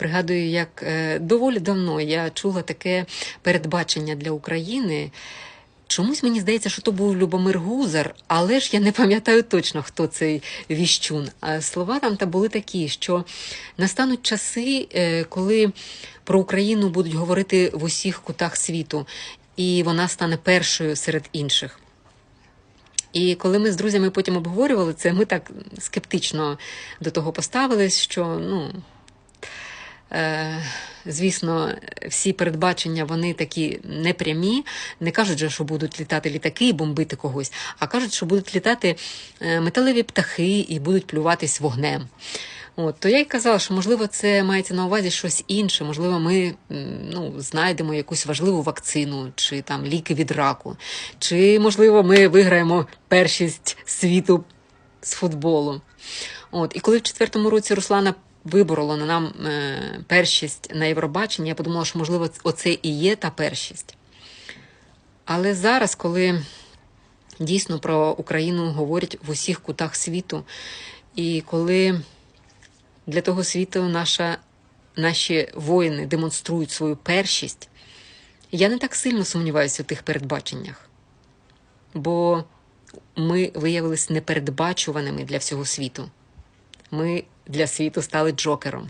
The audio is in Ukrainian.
Пригадую, як е, доволі давно я чула таке передбачення для України. Чомусь мені здається, що то був Любомир Гузар, але ж я не пам'ятаю точно, хто цей віщун. А слова там та були такі, що настануть часи, е, коли про Україну будуть говорити в усіх кутах світу, і вона стане першою серед інших. І коли ми з друзями потім обговорювали це, ми так скептично до того поставились, що ну. Е, звісно, всі передбачення вони такі непрямі. Не кажуть, же, що будуть літати літаки і бомбити когось, а кажуть, що будуть літати е, металеві птахи і будуть плюватись вогнем. От, то я й казала, що можливо це мається на увазі щось інше. Можливо, ми ну, знайдемо якусь важливу вакцину, чи там ліки від раку, чи можливо ми виграємо першість світу з футболу. От, і коли в четвертому році Руслана виборола на нам е, першість на Євробаченні, я подумала, що можливо оце і є та першість. Але зараз, коли дійсно про Україну говорять в усіх кутах світу, і коли для того світу наша, наші воїни демонструють свою першість, я не так сильно сумніваюся у тих передбаченнях, бо ми виявилися непередбачуваними для всього світу. Ми для світу стали джокером.